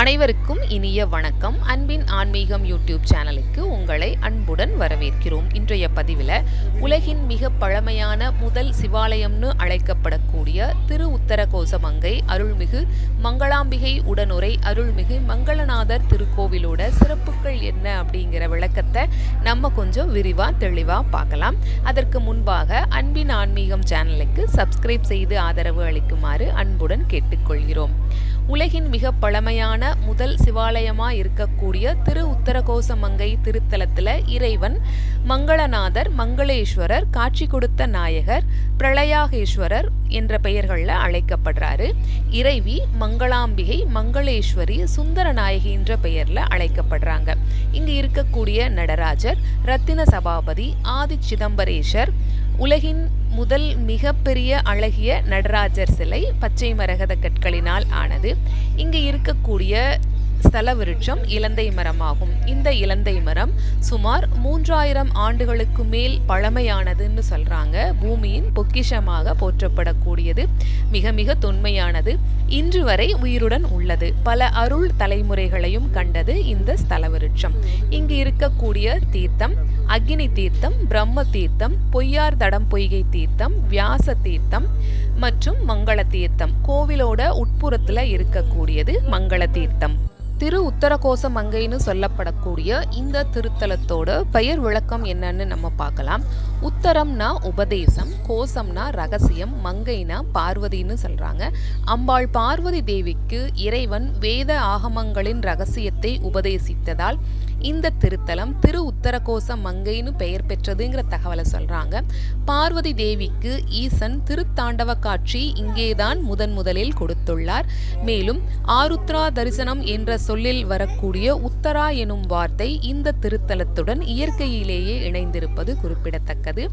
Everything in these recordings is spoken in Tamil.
அனைவருக்கும் இனிய வணக்கம். அன்பின் ஆன்மீகம் யூடியூப் சேனலுக்கு உங்களை அன்புடன் வரவேற்கிறோம். இன்றைய பதிவில் உலகின் மிக பழமையான முதல் சிவாலயம்னு அழைக்கப்படக்கூடிய திரு உத்தரகோசமங்கை அருள்மிகு மங்களாம்பிகை உடனுரை அருள்மிகு மங்களநாதர் திருக்கோவிலோட சிறப்புகள் என்ன அப்படிங்கிற விளக்கத்தை நம்ம கொஞ்சம் விரிவாக தெளிவாக பார்க்கலாம். அதற்கு முன்பாக அன்பின் ஆன்மீகம் சேனலுக்கு சப்ஸ்கிரைப் செய்து ஆதரவு அளிக்குமாறு அன்புடன் கேட்டுக்கொள்கிறோம். உலகின் மிக பழமையான முதல் சிவாலயமாக இருக்கக்கூடிய திரு உத்தரகோசமங்கை திருத்தலத்தில் இறைவன் மங்களநாதர் மங்களேஸ்வரர் காட்சி கொடுத்த நாயகர் பிரளயாகேஸ்வரர் என்ற பெயர்களில் அழைக்கப்படுறாரு. இறைவி மங்களாம்பிகை மங்களேஸ்வரி சுந்தர நாயகின்ற பெயரில் அழைக்கப்படுறாங்க. இங்கு இருக்கக்கூடிய நடராஜர் ரத்தின சபாபதி ஆதி சிதம்பரேஷர் உலகின் முதல் மிகப்பெரிய அழகிய நடராஜர் சிலை பச்சை மரகத கற்களினால் ஆனது. இங்கு இருக்கக்கூடிய ஸ்தல விருட்சம் இலந்தை மரமாகும். இந்த இலந்தை மரம் சுமார் மூன்றாயிரம் ஆண்டுகளுக்கு மேல் பழமையானதுன்னு சொல்றாங்க. பூமியின் பொக்கிஷமாக போற்றப்படக்கூடியது. மிக மிக தொன்மையானது. இன்று வரை உயிருடன் உள்ளது. பல அருள் தலைமுறைகளையும் கண்டது இந்த ஸ்தல விருட்சம் இங்கு இருக்கக்கூடிய தீர்த்தம் அக்னி தீர்த்தம் பிரம்ம தீர்த்தம் பொய்யார் தடம் பொய்கை தீர்த்தம் வியாச தீர்த்தம் மற்றும் மங்கள தீர்த்தம். கோவிலோட உட்புறத்துல இருக்கக்கூடியது மங்கள தீர்த்தம். திரு உத்தரகோச மங்கைன்னு சொல்லப்படக்கூடிய இந்த திருத்தலத்தோட பெயர் விளக்கம் என்னன்னு நம்ம பார்க்கலாம். உத்தரம்னா உபதேசம் கோசம்னா ரகசியம் மங்கைனா பார்வதின்னு சொல்கிறாங்க அம்பாள் பார்வதி தேவிக்கு இறைவன் வேத ஆகமங்களின் ரகசியத்தை உபதேசித்ததால் இந்த திருத்தலம் திரு உத்தரகோச மங்கைன்னு பெயர் பெற்றதுங்கிற தகவலை சொல்றாங்க. பார்வதி தேவிக்கு ஈசன் திருத்தாண்டவ காட்சி இங்கேதான் முதன் முதலில் கொடுத்துள்ளார். மேலும் ஆருத்ரா தரிசனம் என்ற சொல்லில் வரக்கூடிய உத்தரா எனும் வார்த்தை இந்த திருத்தலத்துடன் இயற்கையிலேயே இணைந்திருப்பது குறிப்பிடத்தக்கது.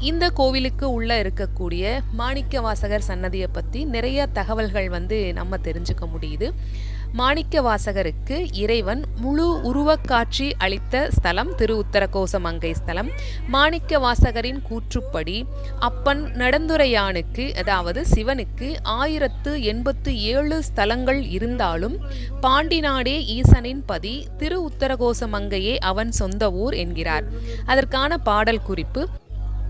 இந்த கோவிலுக்கு உள்ள இருக்கக்கூடிய மாணிக்க வாசகர் சன்னதியை பற்றி நிறைய தகவல்கள் வந்து நம்ம தெரிஞ்சுக்க முடியுது. மாணிக்க வாசகருக்கு இறைவன் முழு உருவக்காட்சி அளித்த ஸ்தலம் திரு உத்தரகோசமங்கை ஸ்தலம். மாணிக்க வாசகரின் கூற்றுப்படி அப்பன் நடந்துரையானுக்கு அதாவது சிவனுக்கு ஆயிரத்து எண்பத்து ஏழு ஸ்தலங்கள் இருந்தாலும் பாண்டிநாடே ஈசனின் பதி திரு உத்தரகோசமங்கையே அவன் சொந்த ஊர் என்கிறார். அதற்கான பாடல் குறிப்பு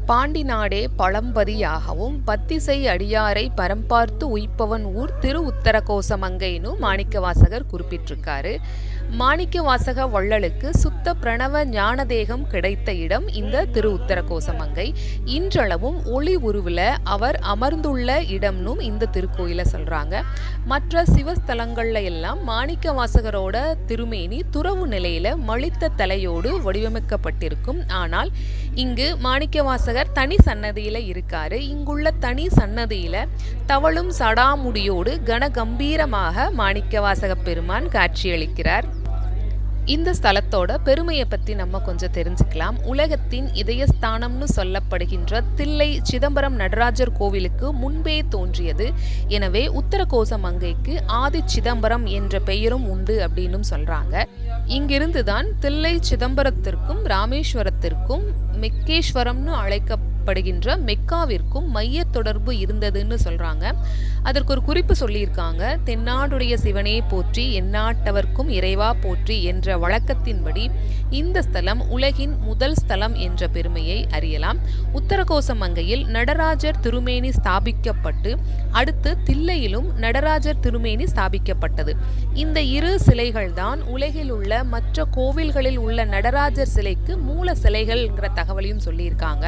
பாண்டி நாடே பழம்பதியாகவும் பத்திசை அடியாரை பரம்பார்த்து உய்ப்பவன் ஊர் திரு உத்தரகோசமங்கைன்னு மாணிக்கவாசகர் குறிப்பிட்டிருக்காரு. மாணிக்கவாசக வள்ளலுக்கு சுத்த பிரணவ ஞானதேகம் கிடைத்த இடம் இந்த திரு உத்தரகோசமங்கை இன்றளவும் ஒளி உருவில் அவர் அமர்ந்துள்ள இடம்னும் இந்த திருக்கோயிலை சொல்கிறாங்க மற்ற சிவஸ்தலங்கள்ல எல்லாம் மாணிக்க வாசகரோட திருமேனி துறவு நிலையில மலித்த தலையோடு வடிவமைக்கப்பட்டிருக்கும். ஆனால் இங்கு மாணிக்க வாசகர் தனி சன்னதியில இருக்காரு. இங்குள்ள தனி சன்னதியில தவளும் சடாமுடியோடு கனகம்பீரமாக மாணிக்க வாசக பெருமான் காட்சியளிக்கிறார். இந்த ஸ்தலத்தோட பெருமையை பற்றி நம்ம கொஞ்சம் தெரிஞ்சுக்கலாம். உலகத்தின் இதயஸ்தானம்னு சொல்லப்படுகின்ற தில்லை சிதம்பரம் நடராஜர் கோவிலுக்கு முன்பே தோன்றியது. எனவே உத்தரகோச மங்கைக்கு ஆதி சிதம்பரம் என்ற பெயரும் உண்டு அப்படின்னு சொல்கிறாங்க இங்கிருந்து தான் தில்லை சிதம்பரத்திற்கும் ராமேஸ்வரத்திற்கும் மெக்கேஸ்வரம்னு அழைக்கப்படுகின்ற மெக்காவிற்கும் மைய தொடர்பு இருந்ததுன்னு சொல்றாங்க. அதற்கு ஒரு குறிப்பு சொல்லியிருக்காங்க. தென்னாடுடைய சிவனே போற்றி எந்நாட்டவர்க்கும் இறைவா போற்றி என்ற வழக்கத்தின்படி இந்த ஸ்தலம் உலகின் முதல் ஸ்தலம் என்ற பெருமையை அறியலாம். உத்தரகோச மங்கையில் நடராஜர் திருமேனி ஸ்தாபிக்கப்பட்டு அடுத்து தில்லையிலும் நடராஜர் திருமேனி ஸ்தாபிக்கப்பட்டது. இந்த இரு சிலைகள் தான் உலகில் உள்ள மற்ற கோவில்களில் உள்ள நடராஜர் சிலைக்கு மூல சிலைகள்ங்கிற தகவலையும் சொல்லியிருக்காங்க.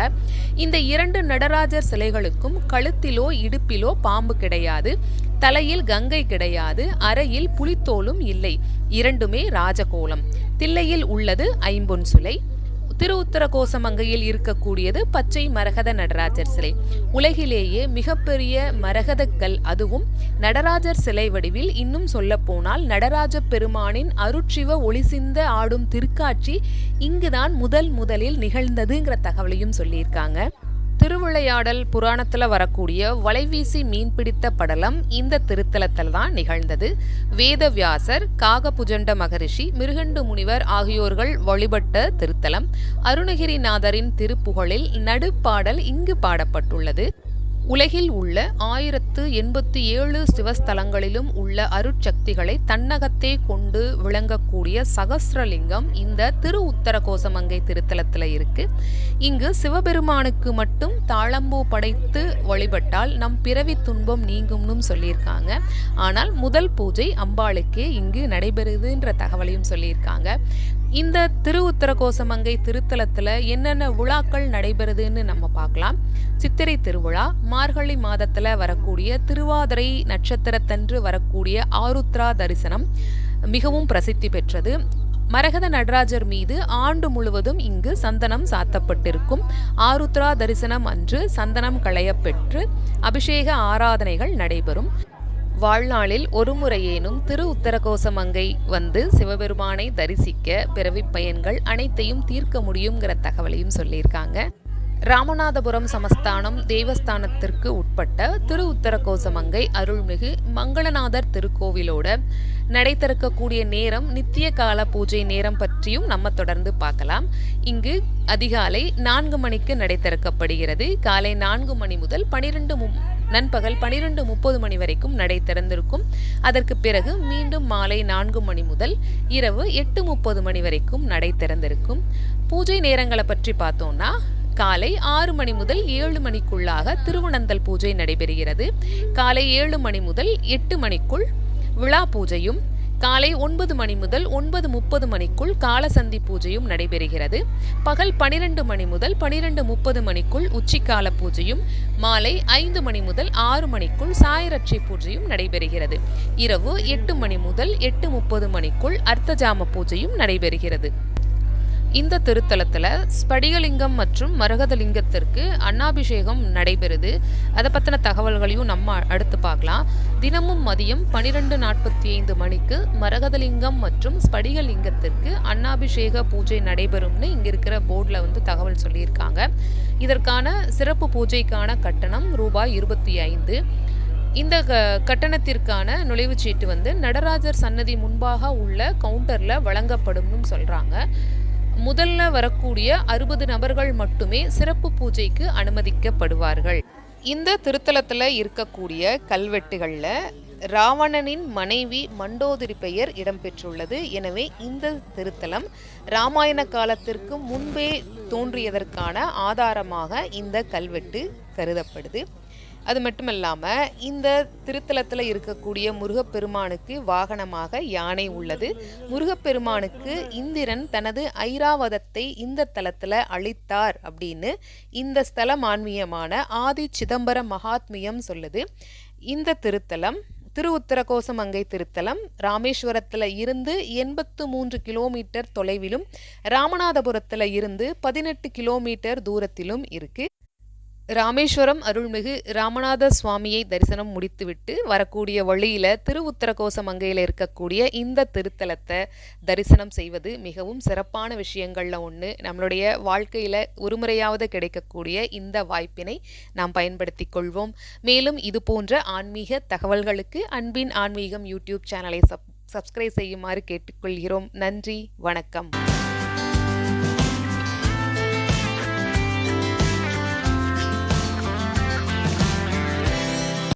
இந்த இரண்டு நடராஜர் சிலைகளுக்கும் கழுத்திலோ இடுப்பிலோ பாம்பு கிடையாது தலையில் கங்கை கிடையாது அறையில் புலித்தோலும் இல்லை. இரண்டுமே ராஜகோலம். தில்லையில் உள்ளது ஐம்பொன் சுலை. திரு உத்தரகோசமங்கையில் இருக்கக்கூடியது பச்சை மரகத நடராஜர் சிலை. உலகிலேயே மிகப்பெரிய மரகதக்கல் அதுவும் நடராஜர் சிலை வடிவில் இன்னும் சொல்லப்போனால் நடராஜ பெருமானின் அருட்சிவ ஒளிசிந்த ஆடும் திருக்காட்சி இங்குதான் முதல் முதலில் நிகழ்ந்ததுங்கிற தகவலையும் சொல்லியிருக்காங்க. திருவிளையாடல் புராணத்தில் வரக்கூடிய வலைவீசி மீன் பிடித்த படலம் இந்த திருத்தலத்தில் தான் நிகழ்ந்தது. வேதவியாசர் காகபுஜண்ட மகரிஷி மிருகண்டு முனிவர் ஆகியோர்கள் வழிபட்ட திருத்தலம். அருணகிரிநாதரின் திருப்புகழில் நடுப்பாடல் இங்கு பாடப்பட்டுள்ளது. உலகில் உள்ள ஆயிரத்து எண்பத்தி ஏழு சிவஸ்தலங்களிலும் உள்ள அருட்சக்திகளை தன்னகத்தே கொண்டு விளங்கக்கூடிய சகசிரலிங்கம் இந்த திரு உத்தர கோசமங்கை திருத்தலத்தில் இருக்கு. இங்கு சிவபெருமானுக்கு மட்டும் தாளம்பூ படைத்து வழிபட்டால் நம் பிறவி துன்பம் நீங்கும்னு சொல்லியிருக்காங்க. ஆனால் முதல் பூஜை அம்பாளுக்கே இங்கு நடைபெறுதுன்ற தகவலையும் சொல்லியிருக்காங்க. இந்த திரு கோசமங்கை திருத்தலத்தில் என்னென்ன விழாக்கள் நடைபெறுதுன்னு நம்ம பார்க்கலாம். சித்திரை திருவிழா மார்கழி மாதத்தில் வரக்கூடிய திருவாதிரை நட்சத்திரத்தன்று வரக்கூடிய ஆருத்ரா தரிசனம் மிகவும் பிரசித்தி பெற்றது. மரகத நடராஜர் மீது ஆண்டு முழுவதும் இங்கு சந்தனம் சாத்தப்பட்டிருக்கும். ஆருத்ரா தரிசனம் அன்று சந்தனம் களையப்பெற்று அபிஷேக ஆராதனைகள் நடைபெறும். வாழ்நாளில் ஒரு முறையேனும் திரு உத்தரகோசமங்கை வந்து சிவபெருமானை தரிசிக்க பிறவி பயன்கள் அனைத்தையும் தீர்க்க முடியுங்கிற தகவலையும் சொல்லியிருக்காங்க. ராமநாதபுரம் சமஸ்தானம் தேவஸ்தானத்திற்கு உட்பட்ட திரு உத்தரகோசமங்கை அருள்மிகு மங்களநாதர் திருக்கோவிலோட நடை திறக்கக்கூடிய நேரம் நித்திய கால பூஜை நேரம் பற்றியும் நம்ம தொடர்ந்து பார்க்கலாம். இங்கு அதிகாலை நான்கு மணிக்கு நடை திறக்கப்படுகிறது காலை நான்கு மணி முதல் பனிரெண்டு நண்பகல் பனிரெண்டு முப்பது மணி வரைக்கும் நடை திறந்திருக்கும் அதற்கு பிறகு மீண்டும் மாலை நான்கு மணி முதல் இரவு எட்டு முப்பது மணி வரைக்கும் நடை திறந்திருக்கும் பூஜை நேரங்களை பற்றி பார்த்தோம்னா காலை ஆறு மணி முதல் ஏழு மணிக்குள்ளாக திருவனந்தல் பூஜை நடைபெறுகிறது. காலை ஏழு மணி முதல் எட்டு மணிக்குள் விழா பூஜையும் காலை ஒன்பது மணி முதல் ஒன்பது முப்பது மணிக்குள் காலசந்தி பூஜையும் நடைபெறுகிறது. பகல் பனிரெண்டு மணி முதல் பனிரெண்டு முப்பது மணிக்குள் உச்சிக்கால பூஜையும் மாலை ஐந்து மணி முதல் ஆறு மணிக்குள் சாயரட்சை பூஜையும் நடைபெறுகிறது. இரவு எட்டு மணி முதல் எட்டு முப்பது மணிக்குள் அர்த்தஜாம பூஜையும் நடைபெறுகிறது. இந்த திருத்தலத்தில் ஸ்படிகலிங்கம் மற்றும் மரகதலிங்கத்திற்கு அன்னாபிஷேகம் நடைபெறுது. அதை பற்றின தகவல்களையும் நம்ம அடுத்து பார்க்கலாம். தினமும் மதியம் பனிரெண்டு நாற்பத்தி ஐந்து மணிக்கு மரகதலிங்கம் மற்றும் ஸ்படிகலிங்கத்திற்கு அன்னாபிஷேக பூஜை நடைபெறும்னு இங்கே இருக்கிற போர்டில் வந்து தகவல் சொல்லியிருக்காங்க. இதற்கான சிறப்பு பூஜைக்கான கட்டணம் ரூபாய் இருபத்தி ஐந்து இந்த க கட்டணத்திற்கான நுழைவுச்சீட்டு வந்து நடராஜர் சன்னதி முன்பாக உள்ள கவுண்டரில் வழங்கப்படும்னு சொல்கிறாங்க முதல்ல வரக்கூடிய அறுபது நபர்கள் மட்டுமே சிறப்பு பூஜைக்கு அனுமதிக்கப்படுவார்கள். இந்த திருத்தலத்தில் இருக்கக்கூடிய கல்வெட்டுகளில் ராவணனின் மனைவி மண்டோதிரி பெயர் இடம்பெற்றுள்ளது. எனவே இந்த திருத்தலம் ராமாயண காலத்திற்கு முன்பே தோன்றியதற்கான ஆதாரமாக இந்த கல்வெட்டு கருதப்படுது. அது மட்டும் இல்லாமல் இந்த திருத்தலத்தில் இருக்கக்கூடிய முருகப்பெருமானுக்கு வாகனமாக யானை உள்ளது. முருகப்பெருமானுக்கு இந்திரன் தனது ஐராவதத்தை இந்த தலத்தில் அளித்தார் அப்படின்னு இந்த ஸ்தல மான்மியமான ஆதி சிதம்பர மகாத்மியம் சொல்லுது. இந்த திருத்தலம் திரு உத்தரகோசமங்கை திருத்தலம் ராமேஸ்வரத்தில் இருந்து எண்பத்து மூன்று கிலோமீட்டர் தொலைவிலும் ராமநாதபுரத்தில் இருந்து பதினெட்டு கிலோமீட்டர் தூரத்திலும் இருக்குது ராமேஸ்வரம் அருள்மிகு ராமநாத சுவாமியை தரிசனம் முடித்துவிட்டு வரக்கூடிய வழியில் திரு உத்தரகோசமங்கையில் இருக்கக்கூடிய இந்த திருத்தலத்தை தரிசனம் செய்வது மிகவும் சிறப்பான விஷயங்களில் ஒன்று நம்மளுடைய வாழ்க்கையில் ஒருமுறையாவது கிடைக்கக்கூடிய இந்த வாய்ப்பினை நாம் பயன்படுத்தி கொள்வோம். மேலும் இது போன்ற ஆன்மீக தகவல்களுக்கு அன்பின் ஆன்மீகம் யூடியூப் சேனலை சப் சப்ஸ்கிரைப் செய்யுமாறு கேட்டுக்கொள்கிறோம். நன்றி வணக்கம்.